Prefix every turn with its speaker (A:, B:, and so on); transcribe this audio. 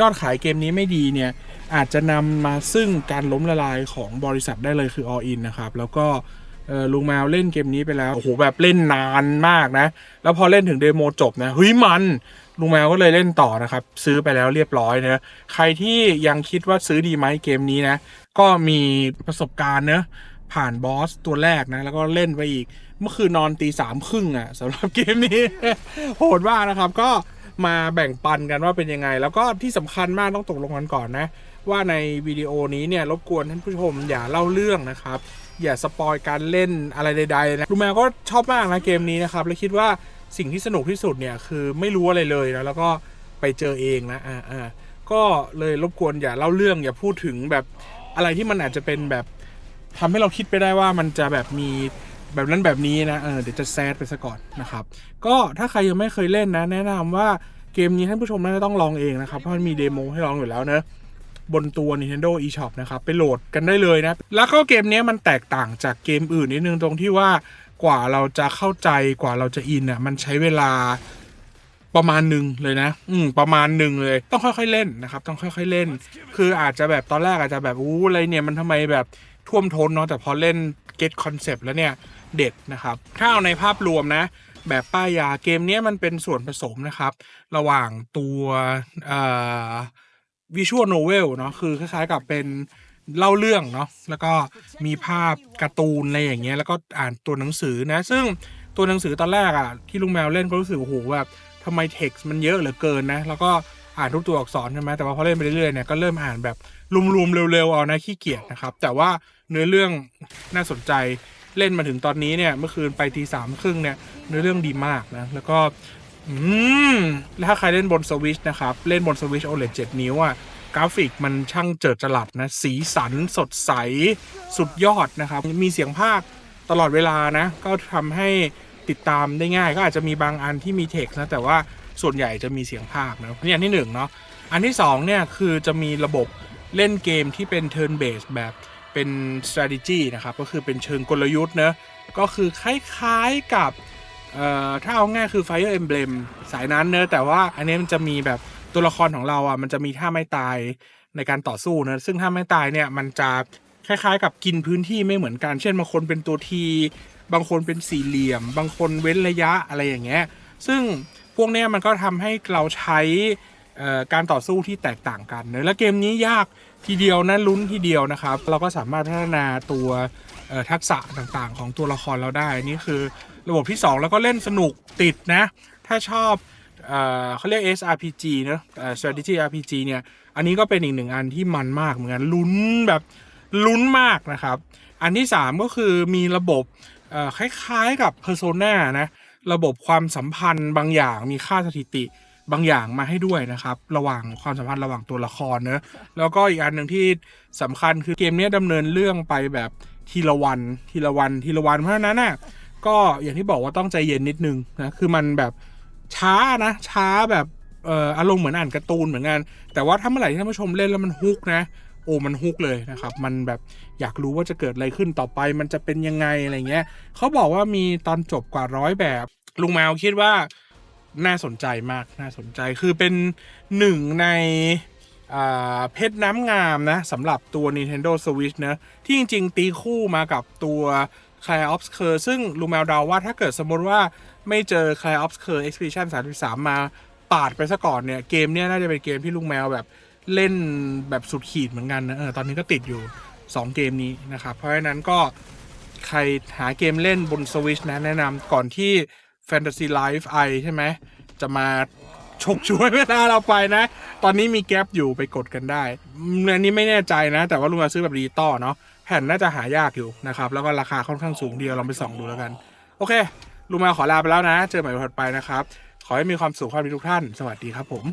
A: ยอดขายเกมนี้ไม่ดีเนี่ย อาจจะนำมาซึ่งการล้มละลายของบริษัทได้เลยคือ All In นะครับ แล้วก็ลุงแมวเล่นเกมนี้ไปแล้ว โอ้โห แบบเล่นนานมากนะ แล้วพอเล่นถึงเดโมจบนะเฮ้ยมันลุงแมวก็เลยเล่นต่อนะครับ ซื้อไปแล้วเรียบร้อยนะ ใครที่ยังคิดว่าซื้อดีไหมเกมนี้นะ ก็มีประสบการณ์เนอะผ่านบอสตัวแรกนะ แล้วก็เล่นไปอีก เมื่อคืนนอนตีสามครึ่งอะสำหรับเกมนี้ โหดมากนะครับก็ มาแบ่งปันกันว่าเป็นยังไง แล้วก็ที่สำคัญมากต้องตกลงกันก่อนนะ ว่าในวิดีโอนี้เนี่ยรบกวนท่านผู้ชมอย่าเล่าเรื่องนะครับ อย่าสปอยการเล่นอะไรใดๆนะลุงแมวก็ชอบมากนะเกมนี้นะครับและคิดว่าสิ่งที่สนุกที่สุดเนี่ยคือไม่รู้อะไรเลยนะแล้วก็ไปเจอเองนะอ่าอ่าก็เลยรบกวนอย่าเล่าเรื่องอย่าพูดถึงแบบอะไรที่มันอาจจะเป็นแบบทำให้เราคิดไปได้ว่ามันจะแบบมี แบบนั้นแบบนี้นะเออเดี๋ยวจะแซดไปซะก่อนนะครับ ก็ถ้าใครยังไม่เคยเล่นนะ แนะนำว่าเกมนี้ท่านผู้ชมน่าจะต้องลองเองนะครับ เพราะมันมีเดโมให้ลองอยู่แล้วเนอะบนตัว Nintendo eShop นะครับ ไปโหลดกันได้เลยนะ แล้วก็เกมนี้มันแตกต่างจากเกมอื่นนิดนึงตรงที่ว่ากว่าเราจะเข้าใจกว่าเราจะอินอะมันใช้เวลาประมาณหนึ่งเลยนะ อืม ประมาณหนึ่งเลย ต้องค่อยๆเล่นนะครับ ต้องค่อยๆเล่น คืออาจจะแบบตอนแรกอาจจะแบบอู้อะไรเนี่ยมันทำไมแบบท่วมท้นเนาะแต่พอเล่น get concept แล้วเนี่ยเด็ดนะครับ ถ้าเอาในภาพรวมนะ แบบป้ายยาเกมนี้มันเป็นส่วนผสมนะครับ ระหว่างตัววิชวลโนเวลเนาะคือคล้ายๆกับเป็นเล่าเรื่องเนาะแล้วก็มีภาพการ์ตูนอะไรอย่างเงี้ยแล้วก็อ่านตัวหนังสือนะ ซึ่งตัวหนังสือตอนแรกอะ่ะที่ลุงแมวเล่นก็รู้สึกโอ้โหแบบทำไมเท็กซ์มันเยอะเหลือเกินนะ แล้วก็อ่านทุกตัวอักษรใช่ไหมแต่ว่าพอเล่นไปเรื่อยๆเนี่ยก็เริ่มอ่านแบบรวมๆเร็วๆเอานะขี้เกียจนะครับ แต่ว่า เนื้อเรื่องน่าสนใจเล่นมาถึงตอนนี้เนี่ย เมื่อคืนไปทีสามครึ่งเนี่ย เนื้อเรื่องดีมากนะ แล้วก็อืมแล้วถ้าใครเล่นบนสวิชนะครับ เล่นบนสวิช OLED 7นิ้วอะกราฟิกมันช่างเจิดจรัสนะ สีสันสดใสสุดยอดนะครับ มีเสียงภาคตลอดเวลานะ ก็ทำให้ติดตามได้ง่าย ก็อาจจะมีบางอันที่มีเท็กซ์นะ แต่ว่าส่วนใหญ่จะมีเสียงภาคนะนี่อันที่หนึ่งเนาะอันที่สองเนี่ยคือจะมีระบบเล่นเกมที่เป็น turn based แบบ เป็น strategy นะครับ ก็คือเป็นเชิงกลยุทธ์เนะก็คือคล้ายๆกับถ้าเอาง่ายคือ Fire Emblem สายนั้นเนอะแต่ว่าอันนี้มันจะมีแบบตัวละครของเราอะมันจะมีท่าไม่ตายในการต่อสู้เนอะซึ่งท่าไม่ตายเนี่ยมันจะคล้ายๆ กับกินพื้นที่ไม่เหมือนกัน เช่นบางคนเป็นตัวทีบางคนเป็นสี่เหลี่ยม บางคนเว้นระยะอะไรอย่างเงี้ยซึ่งพวกเนี้ยมันก็ทำให้เราใช้ การต่อสู้ที่แตกต่างกันเนอะและเกมนี้ยากทีเดียวนะลุ้นทีเดียวนะครับ เราก็สามารถพัฒนาตัวทักษะต่างๆ ของตัวละครเราได้นี่คือระบบที่ 2 แล้วก็เล่นสนุกติดนะ ถ้าชอบเออเขาเรียก SRPG เนอะ strategy RPG เนี่ย อันนี้ก็เป็นอีกหนึ่งอันที่มันมากเหมือนกันลุ้นแบบลุ้นมากนะครับ อันที่ 3 ก็คือมีระบบคล้ายๆกับ Persona นะ ระบบความสัมพันธ์บางอย่างมีค่าสถิติ บางอย่างมาให้ด้วยนะครับ ระหว่างความสัมพันธ์ระหว่างตัวละครเนอะแล้วก็อีกอันหนึ่งที่สำคัญคือเกมนี้ยดำเนินเรื่องไปแบบทีละวันทีละวันทีละวันเพราะฉะนั้นน่ะก็อย่างที่บอกว่าต้องใจเย็นนิดนึงนะคือมันแบบช้านะช้าแบบเอ่ออารมณ์เหมือนอ่านการ์ตูนเหมือนกัน แต่ว่าถ้าเมื่อไหร่ที่ท่านผู้ชมเล่นแล้วมันฮุกนะ โอ้มันฮุกเลยนะครับ มันแบบอยากรู้ว่าจะเกิดอะไรขึ้นต่อไป มันจะเป็นยังไงอะไรเงี้ยเขาบอกว่ามีตอนจบกว่าร้อยแบบ ลุงแมวคิดว่า น่าสนใจมากน่าสนใจคือเป็นหนึ่งในเพชรน้ำงามนะสำหรับตัว Nintendo Switch นะที่จริง ๆ ตีคู่มากับตัว Clair Obscure ซึ่งลุงแมวเดาว่าถ้าเกิดสมมติว่าไม่เจอ Clair Obscure Expedition 33 มาปาดไปซะก่อนเนี่ย เกมเนี้ยน่าจะเป็นเกมที่ลุงแมวแบบเล่นแบบสุดขีดเหมือนกันนะเออตอนนี้ก็ติดอยู่ 2 เกมนี้นะครับ เพราะฉะนั้นก็ใครหาเกมเล่นบน Switch นะแนะนำก่อนที่ แฟนตาซีไลฟ์ไอใช่ไหม จะมาฉกช่วยเวลาเราไปนะ ตอนนี้มีแก๊ปอยู่ไปกดกันได้อืมอันนี้ไม่แน่ใจนะ แต่ว่าลุงมาซื้อแบบดีต่อเนาะ แผ่นน่าจะหายากอยู่นะครับ แล้วก็ราคาค่อนข้างสูงเดียวลองไปส่องดูแล้วกัน โอเค ลุงมาขอลาไปแล้วนะ เจอใหม่วันถัดไปนะครับ ขอให้มีความสุขความดีทุกท่าน สวัสดีครับผม